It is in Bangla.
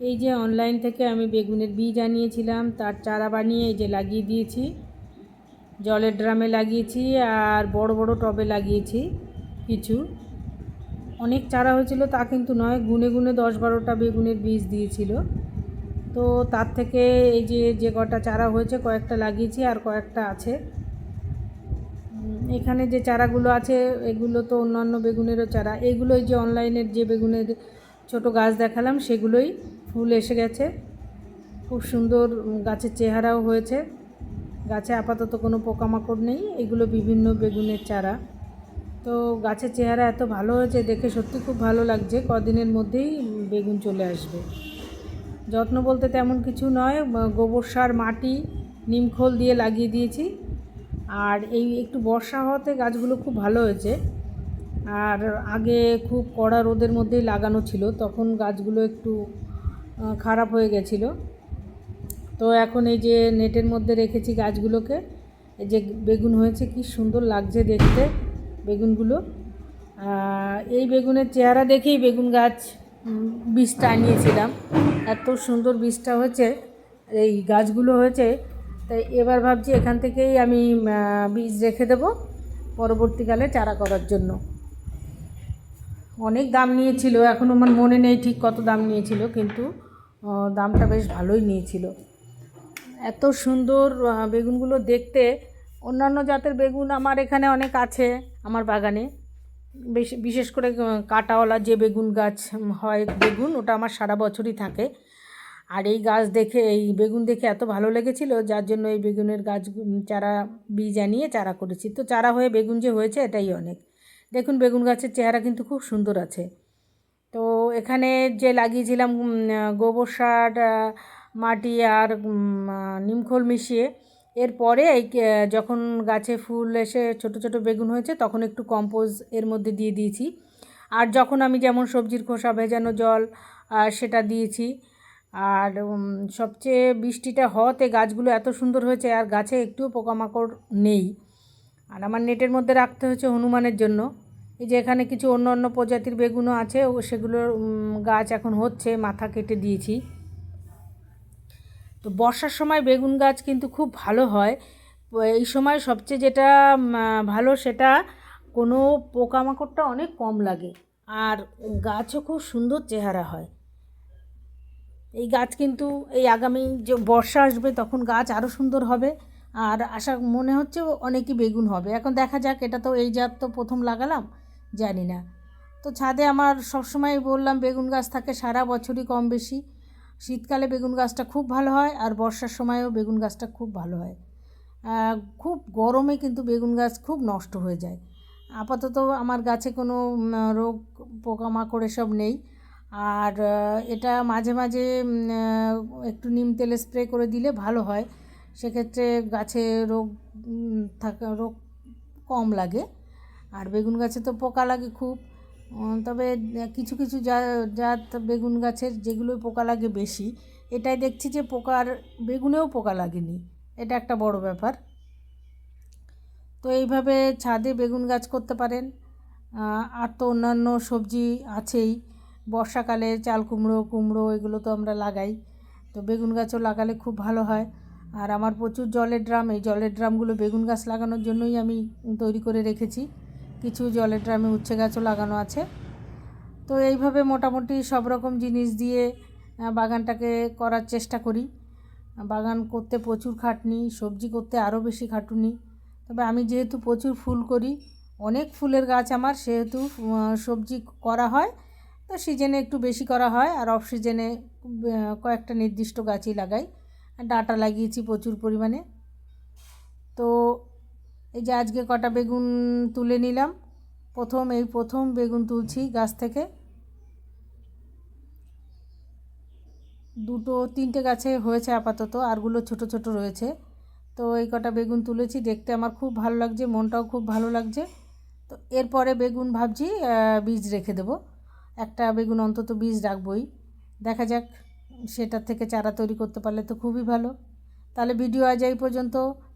এই যে অনলাইন থেকে আমি বেগুনের বীজ আনিয়েছিলাম, তার চারা বানিয়ে এই যে লাগিয়ে দিয়েছি। জলের ড্রামে লাগিয়েছি আর বড় বড় টবে লাগিয়েছি কিছু। অনেক চারা হয়েছিল, তা কিন্তু নয়, গুনে গুনে দশ বারোটা বেগুনের বীজ দিয়েছিল। তো তার থেকে এই যে যে কটা চারা হয়েছে, কয়েকটা লাগিয়েছি আর কয়েকটা আছে। এখানে যে চারাগুলো আছে, এগুলো তো অন্যান্য বেগুনেরও চারা। এগুলোই যে অনলাইনের যে বেগুনের ছোট গাছ দেখালাম, সেগুলোই ফুল এসে গেছে। খুব সুন্দর গাছের চেহারাও হয়েছে। গাছে আপাতত কোনো পোকামাকড় নেই। এগুলো বিভিন্ন বেগুনের চারা। তো গাছের চেহারা এত ভালো হয়েছে, দেখে সত্যি খুব ভালো লাগছে। কদিনের মধ্যেই বেগুন চলে আসবে। যত্ন বলতে তেমন কিছু নয়। গোবর সার, মাটি নিমখোল দিয়ে লাগিয়ে দিয়েছি। আর এই একটু বর্ষা হওয়াতে গাছগুলো খুব ভালো হয়েছে। আর আগে খুব কড়া রোদের মধ্যেই লাগানো ছিল। তখন গাছগুলো একটু খারাপ হয়ে গেছিল। তো এখন এই যে নেটের মধ্যে রেখেছি গাছগুলোকে, এই যে বেগুন হয়েছে, কি সুন্দর লাগছে দেখতে বেগুনগুলো। এই বেগুনের চেহারা দেখেই বেগুন গাছ বীজটা আনিয়েছিলাম। এত সুন্দর বীজটা হয়েছে, এই গাছগুলো হয়েছে। তাই এবার ভাবছি এখান থেকেই আমি বীজ রেখে দেবো পরবর্তীকালে চারা করার জন্য। অনেক দাম নিয়েছিল, এখন আমার মনে নেই ঠিক কত দাম নিয়েছিল, কিন্তু দামটা বেশ ভালোই নিয়েছিল। এত সুন্দর বেগুনগুলো দেখতে। অন্যান্য জাতের বেগুন আমার এখানে অনেক আছে, আমার বাগানে। বেশ, বিশেষ করে কাঁটাওয়ালা যে বেগুন গাছ হয় বেগুন, ওটা আমার সারা বছরই থাকে। আর এই গাছ দেখে, এই বেগুন দেখে এত ভালো লেগেছিল, যার জন্য এই বেগুনের গাছ চারা, বীজ আনিয়ে চারা করেছি। তো চারা হয়ে বেগুন যে হয়েছে, এটাই অনেক। দেখুন, বেগুন গাছের চেহারা কিন্তু খুব সুন্দর আছে। এখানে যে লাগিয়েছিলাম গোবর সার মাটি আর নিমখোল মিশিয়ে এরপরে এই যখন গাছে ফুল এসে ছোট ছোট বেগুন হয়েছে, তখন একটু কম্পোজ এর মধ্যে দিয়ে দিয়েছি। আর যখন আমি যেমন সবজির খোসা ভেজানো জল সেটা দিয়েছি, আর সবচেয়ে বৃষ্টিটা হওয়াতে গাছগুলো এত সুন্দর হয়েছে, আর গাছে একটুও পোকামাকড় নেই। আর আমার নেটের মধ্যে রাখতে হয়েছে হনুমানের জন্য। এই যে এখানে কিছু অন্য অন্য প্রজাতির বেগুনও আছে, ও সেগুলোর গাছ এখন হচ্ছে, মাথা কেটে দিয়েছি। তো বর্ষার সময় বেগুন গাছ কিন্তু খুব ভালো হয়। এই সময় সবচেয়ে যেটা ভালো সেটা কোনো পোকামাকড়টা অনেক কম লাগে, আর গাছও খুব সুন্দর চেহারা হয়। এই গাছ কিন্তু, এই আগামী যে বর্ষা আসবে তখন গাছ আরও সুন্দর হবে, আর আশা, মনে হচ্ছে অনেকই বেগুন হবে। এখন দেখা যাক, এটা তো এই জাত তো প্রথম লাগালাম। জানি না। তো ছাদে আমার সবসময় বললাম, বেগুন গাছ থাকে সারা বছরই কম বেশি। শীতকালে বেগুন গাছটা খুব ভালো হয় আর বর্ষার সময়ও বেগুন গাছটা খুব ভালো হয়। খুব গরমে কিন্তু বেগুন গাছ খুব নষ্ট হয়ে যায়। আপাতত আমার গাছে কোনো রোগ, পোকামাকড় এসব নেই। আর এটা মাঝে মাঝে একটু নিম তেলে স্প্রে করে দিলে ভালো হয়। সেক্ষেত্রে গাছে রোগ থাকা, রোগ কম লাগে। আর বেগুন গাছে তো পোকা লাগে খুব। তবে কিছু কিছু জাত বেগুন গাছের যেগুলো পোকা লাগে বেশি, এটাই দেখছি যে পোকার বেগুনেও পোকা লাগেনি। এটা একটা বড় ব্যাপার। তো এইভাবে ছাদে বেগুন গাছ করতে পারেন। আর তো অন্যান্য সবজি আছেই। বর্ষাকালে চাল কুমড়ো কুমড়ো এগুলো তো আমরা লাগাই। তো বেগুন গাছও লাগালে খুব ভালো হয়। আর আমার প্রচুর জলের ড্রাম, এই জলের ড্রামগুলো বেগুন গাছ লাগানোর জন্যই আমি তৈরি করে রেখেছি। কিছু জলের ড্রামে উচ্ছে গাছও লাগানো আছে। তো এইভাবে মোটামুটি সব রকম জিনিস দিয়ে বাগানটাকে করার চেষ্টা করি। বাগান করতে প্রচুর খাটনি, সবজি করতে আরও বেশি খাটুনি। তবে আমি যেহেতু প্রচুর ফুল করি, অনেক ফুলের গাছ আমার, সেহেতু সবজি করা হয়। তো সিজনে একটু বেশি করা হয় আর অফ সিজনে কয়েকটা নির্দিষ্ট গাছই লাগাই। ডাঁটা লাগিয়েছি প্রচুর পরিমাণে। তো এই যে আজকে কটা বেগুন তুলে নিলাম। প্রথম, এই প্রথম বেগুন তুলছি গাছ থেকে। দুটো, তিনটে গাছে হয়েছে আপাতত, আরগুলো ছোট ছোট রয়েছে। তো এই কটা বেগুন তুলেছি, দেখতে আমার খুব ভালো লাগছে, মনটাও খুব ভালো লাগছে। তো এরপরে বেগুন ভাবছি বীজ রেখে দেবো। একটা বেগুন অন্তত বীজ রাখবই। দেখা যাক, সেটার থেকে চারা তৈরি করতে পারলে তো খুবই ভালো। তাহলে ভিডিও আজ এই পর্যন্ত।